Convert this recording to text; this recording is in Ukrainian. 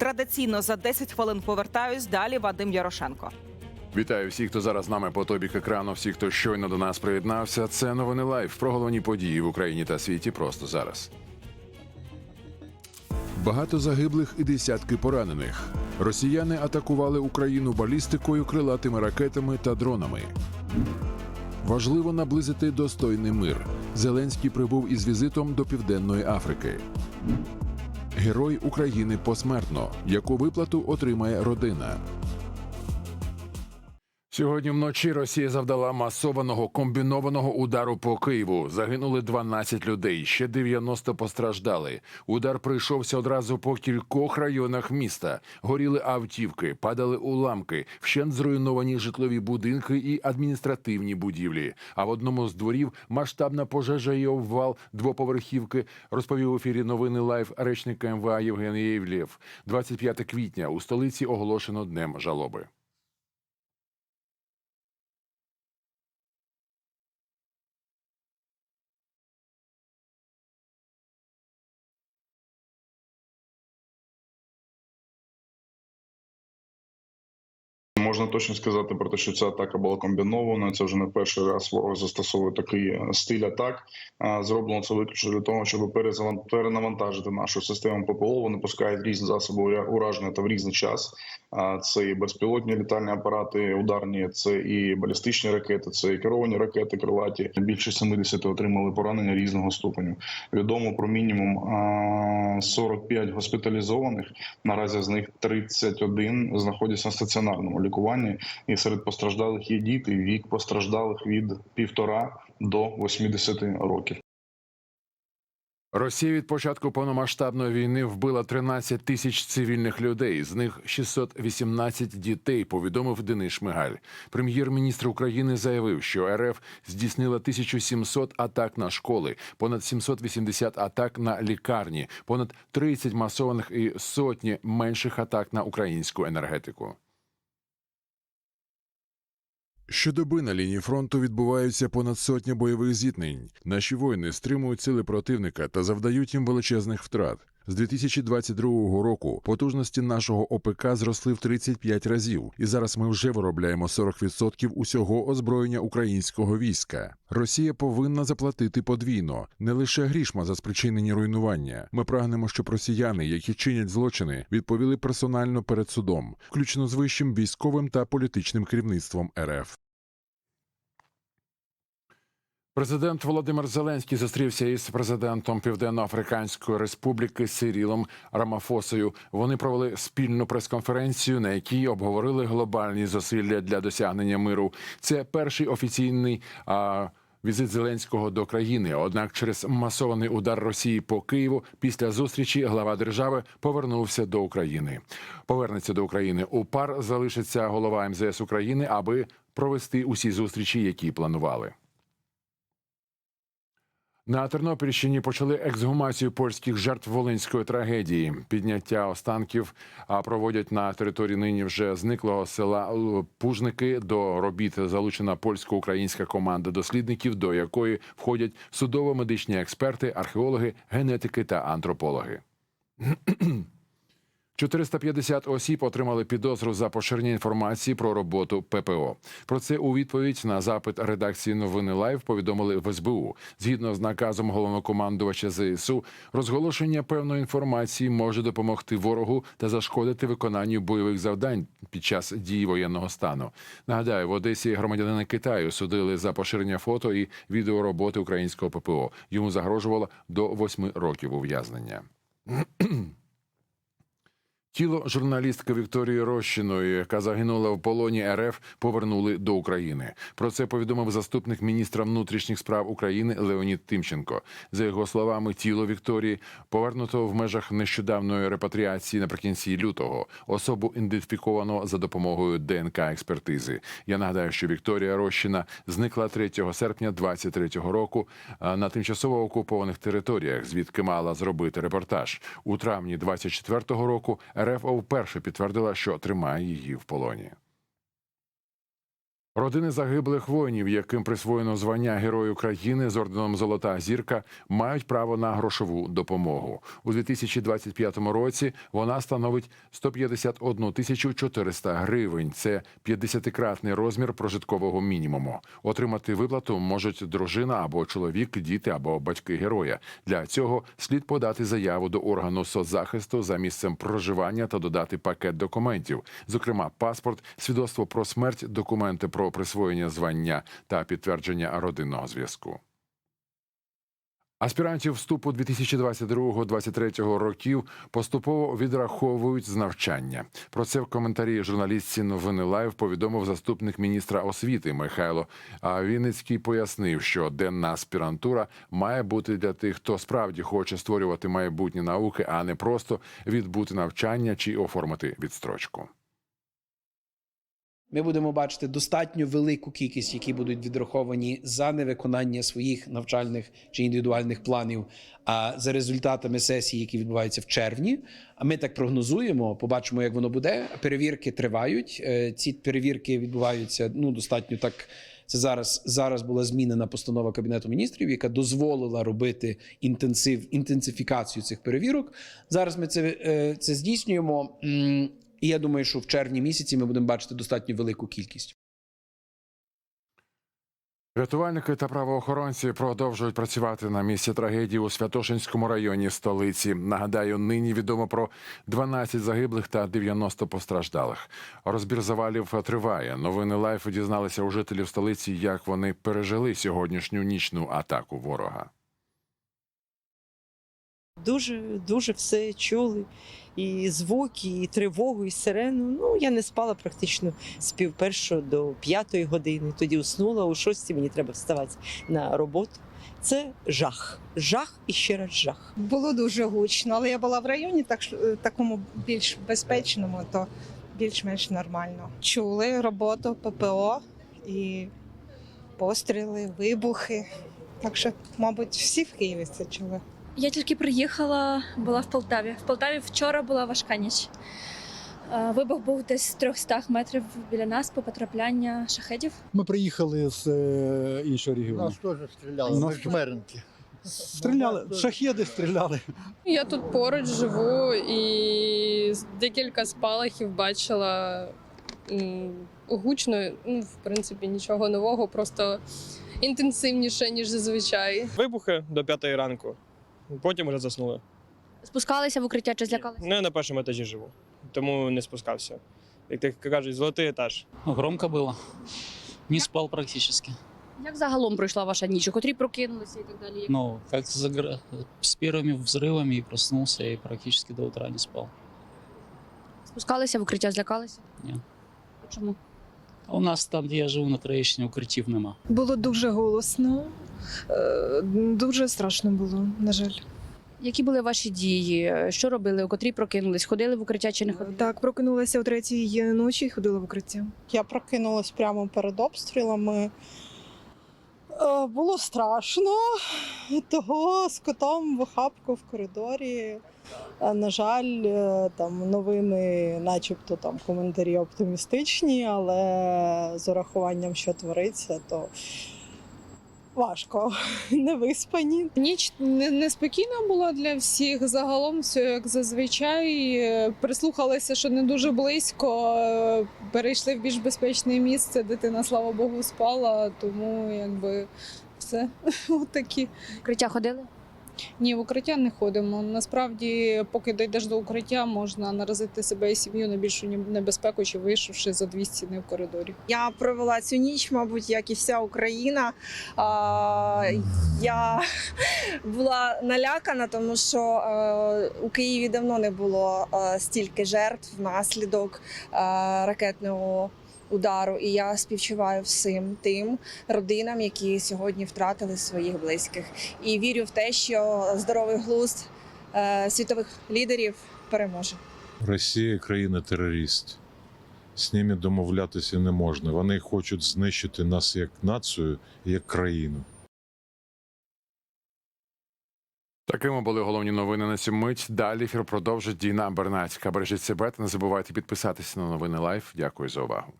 Традиційно за 10 хвилин повертаюсь. Далі Вадим Ярошенко. Вітаю всіх, хто зараз з нами по тобік екрану. Всіх, хто щойно до нас приєднався. Це новини лайв про головні події в Україні та світі просто зараз. Багато загиблих і десятки поранених. Росіяни атакували Україну балістикою, крилатими ракетами та дронами. Важливо наблизити достойний мир. Зеленський прибув із візитом до Південної Африки. Герой України посмертно. Яку виплату отримає родина? Сьогодні вночі Росія завдала масованого комбінованого удару по Києву. Загинули 12 людей, ще 90 постраждали. Удар прийшовся одразу по кількох районах міста. Горіли автівки, падали уламки, вщент зруйновані житлові будинки і адміністративні будівлі. А в одному з дворів масштабна пожежа і обвал двоповерхівки. Розповів у ефірі новини лайв речник МВА Євген Євлєв. 25 квітня у столиці оголошено днем жалоби. Можна точно сказати про те, що ця атака була комбінована. Це вже не перший раз ворог застосовує такий е, стиль атак. Зроблено це виключно для того, щоб перенавантажити нашу систему ППО. Вони пускають різні засоби ураження та в різний час. Це і безпілотні літальні апарати, ударні, це і балістичні ракети, це і керовані ракети крилаті. Більше 70 отримали поранення різного ступеню. Відомо про мінімум а, 45 госпіталізованих. Наразі з них 31 знаходяться на стаціонарному лікуванні, і серед постраждалих є діти. Вік постраждалих від півтора до 80 років. Росія від початку повномасштабної війни вбила 13 тисяч цивільних людей, з них 618 дітей. Повідомив Денис Шмигаль. Прем'єр-міністр України заявив, що РФ здійснила 1700 атак на школи, понад 780 атак на лікарні, понад 30 масованих і сотні менших атак на українську енергетику. Щодоби на лінії фронту відбуваються понад сотня бойових зіткнень. Наші воїни стримують сили противника та завдають їм величезних втрат. З 2022 року потужності нашого ОПК зросли в 35 разів, і зараз ми вже виробляємо 40% усього озброєння українського війська. Росія повинна заплатити подвійно, не лише грішма за спричинені руйнування. Ми прагнемо, щоб росіяни, які чинять злочини, відповіли персонально перед судом, включно з вищим військовим та політичним керівництвом РФ. Президент Володимир Зеленський зустрівся із президентом Південно-Африканської Республіки Сирілом Рамафосою. Вони провели спільну прес-конференцію, на якій обговорили глобальні зусилля для досягнення миру. Це перший офіційний. А, Візит Зеленського до країни, однак, через масований удар Росії по Києву після зустрічі глава держави повернувся до України. Повернеться до України у пар. Залишиться голова МЗС України, аби провести усі зустрічі, які планували. На Тернопільщині почали ексгумацію польських жертв волинської трагедії. Підняття останків проводять на території нині вже зниклого села Пужники. До робіт залучена польсько-українська команда дослідників, до якої входять судово-медичні експерти, археологи, генетики та антропологи. 450 осіб отримали підозру за поширення інформації про роботу ППО. Про це у відповідь на запит редакції новини Лайв повідомили в СБУ. Згідно з наказом головнокомандувача ЗСУ, розголошення певної інформації може допомогти ворогу та зашкодити виконанню бойових завдань під час дії воєнного стану. Нагадаю, в Одесі громадянина Китаю судили за поширення фото і відеороботи українського ППО. Йому загрожувало до восьми років ув'язнення. Тіло журналістки Вікторії Рощиної, яка загинула в полоні РФ, повернули до України. Про це повідомив заступник міністра внутрішніх справ України Леонід Тимченко. За його словами, тіло Вікторії повернуто в межах нещодавної репатріації наприкінці лютого. Особу ідентифіковано за допомогою ДНК експертизи. Я нагадаю, що Вікторія Рощина зникла 3 серпня 23-го року на тимчасово окупованих територіях, звідки мала зробити репортаж у травні 24-го року. Вперше підтвердила, що тримає її в полоні. Родини загиблих воїнів, яким присвоєно звання Герою країни з орденом Золота зірка, мають право на грошову допомогу. У 2025 році вона становить 151 тисячу 400 гривень. Це 50-кратний розмір прожиткового мінімуму. Отримати виплату можуть дружина або чоловік, діти або батьки героя. Для цього слід подати заяву до органу соцзахисту за місцем проживання та додати пакет документів, зокрема паспорт, свідоцтво про смерть, документи про присвоєння звання та підтвердження родинного зв'язку. Аспірантів вступу 2022-2023 років поступово відраховують з навчання. Про це в коментарі журналістці новини Лайв повідомив заступник міністра освіти Михайло. А Вінницький пояснив, що денна аспірантура має бути для тих, хто справді хоче створювати майбутні науки, а не просто відбути навчання чи оформити відстрочку. Ми будемо бачити достатньо велику кількість, які будуть відраховані за невиконання своїх навчальних чи індивідуальних планів. А за результатами сесії, які відбуваються в червні, а ми так прогнозуємо, побачимо, як воно буде. Перевірки тривають. Е, Ці перевірки відбуваються ну достатньо так. Це зараз зараз була змінена постанова кабінету міністрів, яка дозволила робити інтенсив інтенсифікацію цих перевірок. Зараз ми це, е, це здійснюємо. І я думаю, що в червні місяці ми будемо бачити достатньо велику кількість. Рятувальники та правоохоронці продовжують працювати на місці трагедії у Святошинському районі столиці. Нагадаю, нині відомо про 12 загиблих та 90 постраждалих. Розбір завалів триває. Новини лайф дізналися у жителів столиці, як вони пережили сьогоднішню нічну атаку ворога. Дуже дуже все чули. І звуки, і тривогу, і сирену. Ну я не спала практично з пів першого до п'ятої години. Тоді уснула о шостій. Мені треба вставати на роботу. Це жах, жах і ще раз жах. Було дуже гучно, але я була в районі, так е, такому більш безпечному, то більш-менш нормально. Чули роботу ППО і постріли, вибухи. Так що, мабуть, всі в Києві це чули. Я тільки приїхала, була в Полтаві. В Полтаві вчора була важка ніч. Е, Вибух був десь з 300 метрів біля нас по потрапляння шахедів. Ми приїхали з е, іншого регіону. Нас теж стріляли, Нас ми жмеренки. Стріляли, шахеди стріляли. Я тут поруч живу і декілька спалахів бачила гучно. Ну, в принципі, нічого нового, просто інтенсивніше, ніж зазвичай. Вибухи до п'ятої ранку. Потім вже заснули. Спускалися в укриття чи злякалися? Ну, я на першому етажі живу, тому не спускався. Як так кажуть, золотий етаж. Громко было. Не спал практически. Як загалом пройшла ваша ніч? У котрій прокинулися і так далі? Но как загра- с первыми взрывами и проснулся, и практически до утра не спал. Спускалися в укриття, злякалися? Ні. Чому? А у нас там, де я живу, на Троєщині, укриттів нема. Було дуже голосно, е, дуже страшно було, на жаль. Які були ваші дії? Що робили? У котрій прокинулись? Ходили в укриття чи не ходили? Так, прокинулася о третій ночі і ходила в укриття. Я прокинулась прямо перед обстрілами. Е, Було страшно, того з котом в охапку в коридорі. Е, На жаль, е, там новини, начебто там коментарі оптимістичні, але з урахуванням, що твориться, то важко. Не виспані. Ніч не- неспокійна була для всіх. Загалом все як зазвичай. Прислухалися, що не дуже близько. Перейшли в більш безпечне місце. Дитина, слава Богу, спала, тому якби все отакі. Криття ходили? Ні, в укриття не ходимо. Насправді, поки дійдеш до укриття, можна наразити себе і сім'ю на більшу небезпеку, чи вийшовши за дві стіни в коридорі. Я провела цю ніч, мабуть, як і вся Україна. А, я була налякана, тому що е, у Києві давно не було е, стільки жертв внаслідок е, ракетного удару. І я співчуваю всім тим родинам, які сьогодні втратили своїх близьких. І вірю в те, що здоровий глузд е, світових лідерів переможе. Росія країна-терорист. З ними домовлятися не можна. Вони хочуть знищити нас як націю, як країну. Такими були головні новини на цю мить. Далі ефір продовжить Діна Бернацька. Бережіть себе та не забувайте підписатися на новини Лайф. Дякую за увагу.